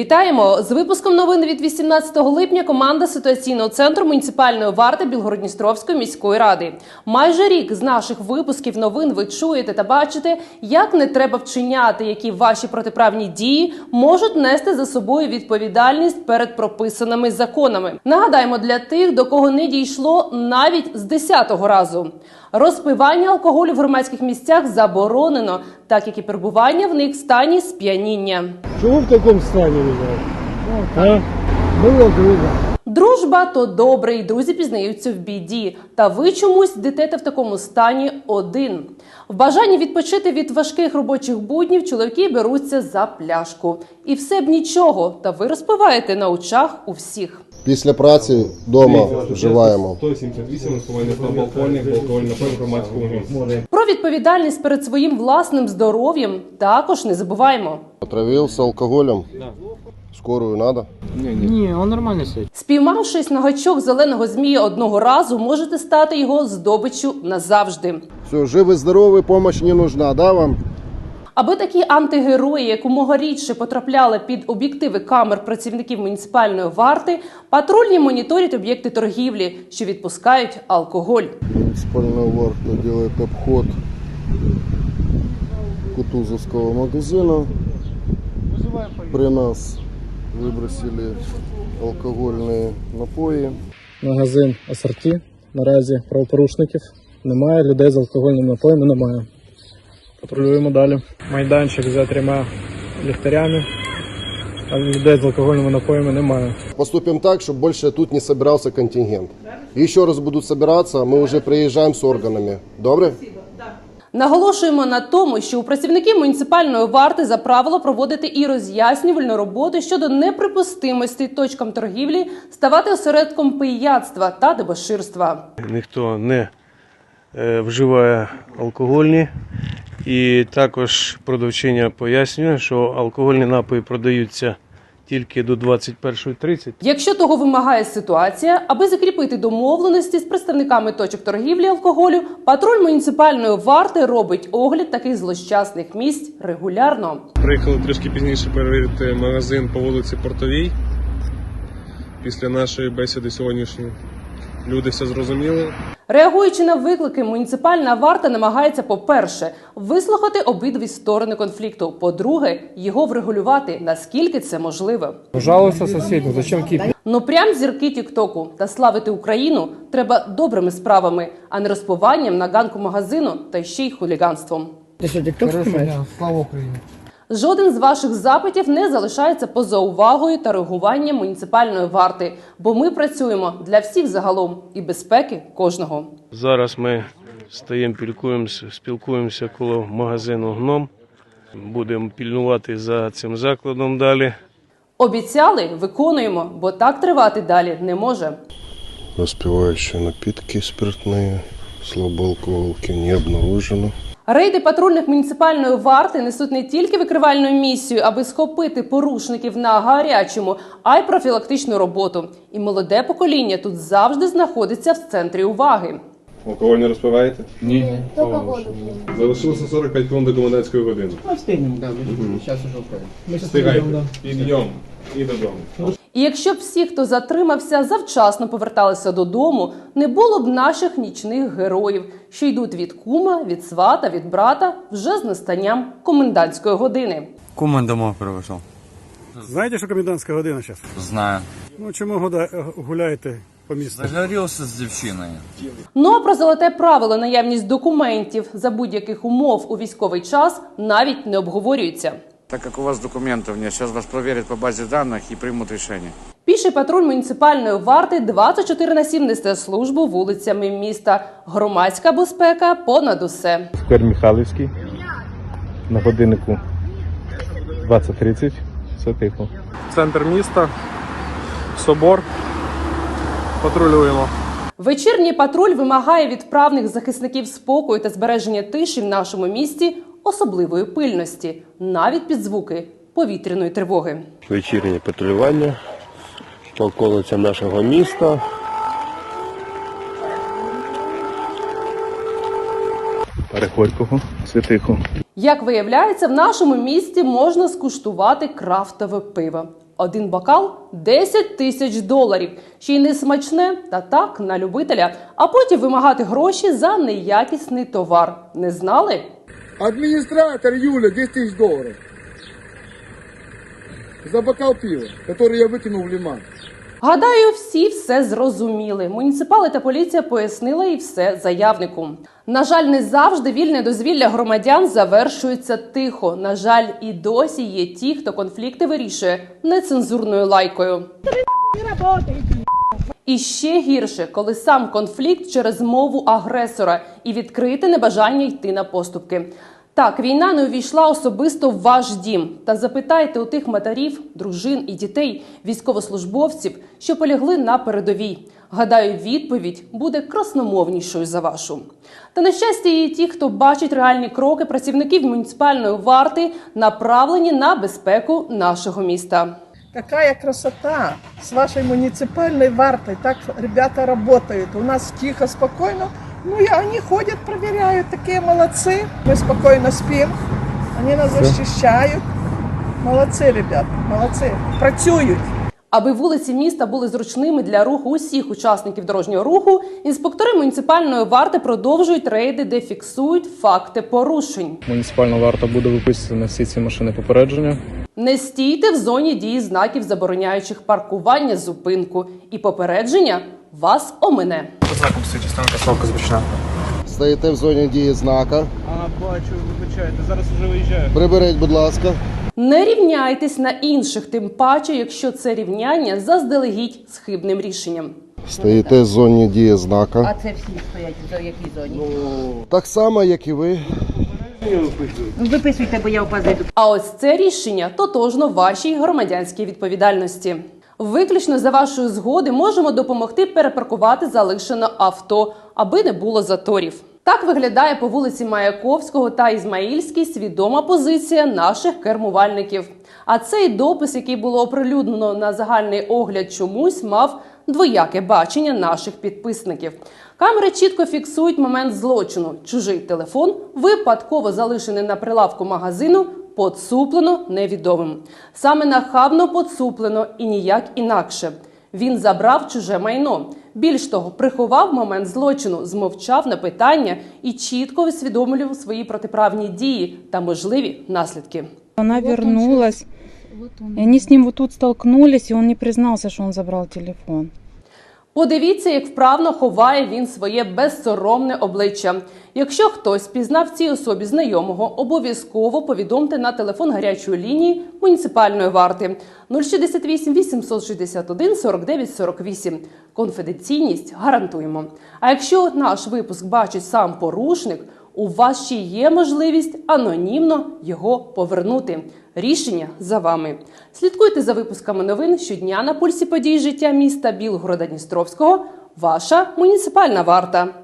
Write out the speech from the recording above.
Вітаємо з випуском новин від 18 липня. Команда ситуаційного центру муніципальної варти Білгородністровської міської ради. Майже рік з наших випусків новин ви чуєте та бачите, як не треба вчиняти, які ваші протиправні дії можуть нести за собою відповідальність перед прописаними законами. Нагадаємо для тих, до кого не дійшло навіть з 10-го разу. Розпивання алкоголю в громадських місцях заборонено, так як і перебування в них в стані сп'яніння. Чего в таком стані? А? Було друга. Дружба то добре, і друзі пізнаються в біді. Та ви чомусь йдете в такому стані один. В бажанні відпочити від важких робочих буднів чоловіки беруться за пляшку. І все б нічого, та ви розпиваєте на очах у всіх. Після праці вдома вживаємо. 178 розповідає про алкогольних, алкогольних напоїв громадському місці. Про відповідальність перед своїм власним здоров'ям також не забуваємо. Отравився алкоголем. Скорую надо. Ні, он нормально стоїть. Спіймавшись на гачок зеленого змія одного разу, можете стати його здобиччю назавжди. Все, живий, здоровий, помощь не нужна, да вам? Аби такі антигерої якомога рідше потрапляли під об'єктиви камер працівників муніципальної варти, патрульні моніторять об'єкти торгівлі, що відпускають алкоголь. Муниципальная варта делает обход Кутузовского магазина. При нас выбросили алкогольные напои. Магазин асорті. Наразі правопорушників немає, людей з алкогольними напоями немає. Патрулюємо далі. Майданчик за трьома ліхтарями, а людей з алкогольними напоями немає. Поступим так, чтобы больше тут не собирался контингент. Еще раз будут собираться, мы уже приезжаем с органами. Добре? Наголошуємо на тому, що у працівників муніципальної варти за правило проводити і роз'яснювальну роботу щодо неприпустимості точкам торгівлі ставати осередком пияцтва та дебоширства. ніхто не е, вживає алкогольні. І також продавчиня пояснює, що алкогольні напої продаються тільки до 21.30. Якщо того вимагає ситуація, аби закріпити домовленості з представниками точок торгівлі алкоголю, патруль муніципальної варти робить огляд таких злощасних місць регулярно. Приїхали трішки пізніше перевірити магазин по вулиці Портовій. Після нашої бесіди сьогоднішньої люди все зрозуміли. Реагуючи на виклики, муніципальна варта намагається, по-перше, вислухати обидві сторони конфлікту. По-друге, його врегулювати наскільки це можливо. Жалуйся сусідню, зачем кипі? Ну прям зірки Тіктоку та славити Україну треба добрими справами, а не розпиванням на ганку магазину та ще й хуліганством. Слава Україні. Жоден з ваших запитів не залишається поза увагою та реагуванням муніципальної варти, бо ми працюємо для всіх загалом і безпеки кожного. Зараз ми стаємо, пілкуємося, спілкуємося коло магазину гном. Будемо пільнувати за цим закладом далі. Обіцяли, виконуємо, бо так тривати далі не може. Распивающие напитки спиртные, слабоалкоголки не обнаружено. Рейди патрульних муніципальної варти несуть не тільки викривальну місію, аби схопити порушників на гарячому, а й профілактичну роботу. І молоде покоління тут завжди знаходиться в центрі уваги. Алкоголь не розпиваєте? Ні. Залишилося 45 хвилин до комендантської години. Зараз уже вправимо. Встигайте. Підйом і додому. І якщо б всі, хто затримався, завчасно поверталися додому, не було б наших нічних героїв, що йдуть від кума, від свата, від брата вже з настанням комендантської години. Кумен домой прийшов. Знаєте, що комендантська година зараз? Знаю. Ну чому года- гуляєте по місту? З дівчиною. Ну а про золоте правило наявність документів за будь-яких умов у військовий час навіть не обговорюється. Так как у вас документов нет, сейчас вас проверят по базе данных и примут решение. Піший патруль муніципальної варти 24 на 7 несе службу вулицями міста. Громадська безпека понад усе. Сквер Михайлівський. На годиннику 20.30. Все тихо. Центр міста, собор. Патрулюємо. Вечірній патруль вимагає від вправних захисників спокою та збереження тиші в нашому місті особливої пильності, навіть під звуки повітряної тривоги. Вечірнє патрулювання по околицям нашого міста. Перехорького, Святиху. Як виявляється, в нашому місті можна скуштувати крафтове пиво. Один бокал 10 тисяч доларів. Ще й не смачне, та так на любителя. А потім вимагати гроші за неякісний товар. Не знали? Администратор Юля, 10 тысяч долларов. За бокал пива, который я выкинул в лиман. Гадаю, всі все зрозуміли. Муніципали та поліція пояснили і все заявнику. На жаль, не завжди вільне дозвілля громадян завершується тихо. На жаль, і досі є ті, хто конфлікти вирішує нецензурною лайкою. І ще гірше, коли сам конфлікт через мову агресора і відкрите небажання йти на поступки. Так, війна не увійшла особисто в ваш дім. Та запитайте у тих матерів, дружин і дітей, військовослужбовців, що полягли на передовій. Гадаю, відповідь буде красномовнішою за вашу. Та на щастя, є ті, хто бачить реальні кроки працівників муніципальної варти, направлені на безпеку нашого міста. Какая красота с вашей муниципальной вартой. Так ребята работают. У нас тихо, спокойно. Ну и они ходят, проверяют. Такие молодцы. Мы спокойно спим. Они нас защищают. Молодцы, ребята, молодцы. Працюють. Аби вулиці міста були зручними для руху усіх учасників дорожнього руху, інспектори муніципальної варти продовжують рейди, де фіксують факти порушень. Муніципальна варта буде виписувати на всі ці машини попередження. Не стійте в зоні дії знаків, забороняючих паркування, зупинку, і попередження вас омине. Стоїте в зоні дії знака. А, бачу, вибачайте, зараз вже виїжджаю. Приберіть, будь ласка. Не рівняйтесь на інших, тим паче, якщо це рівняння заздалегідь з хибним рішенням. Стоїте в зоні дії знака. А це всі стоять в якій зоні? Так само, як і ви. Виписуйте, бо я опаздую. А ось це рішення тотожно вашій громадянській відповідальності. Виключно за вашої згоди можемо допомогти перепаркувати залишене авто, аби не було заторів. Так виглядає по вулиці Маяковського та Ізмаїльській свідома позиція наших кермувальників. А цей допис, який було оприлюднено на загальний огляд, чомусь мав двояке бачення наших підписників. Камери чітко фіксують момент злочину. Чужий телефон, випадково залишений на прилавку магазину, поцуплено невідомим. Саме нахабно поцуплено і ніяк інакше. Він забрав чуже майно. Більш того, приховав момент злочину, змовчав на питання і чітко усвідомлював свої протиправні дії та можливі наслідки. Она вернулась. И они с ним вот тут столкнулись, и он не признался, что он забрал телефон. Подивіться, як вправно ховає він своє безсоромне обличчя. Якщо хтось пізнав цій особі знайомого, обов'язково повідомте на телефон гарячої лінії муніципальної варти 068 861 49 48. Конфіденційність гарантуємо. А якщо наш випуск бачить сам порушник, у вас ще є можливість анонімно його повернути. Рішення за вами. Слідкуйте за випусками новин щодня на пульсі подій життя міста Білгорода Дністровського. Ваша муніципальна варта.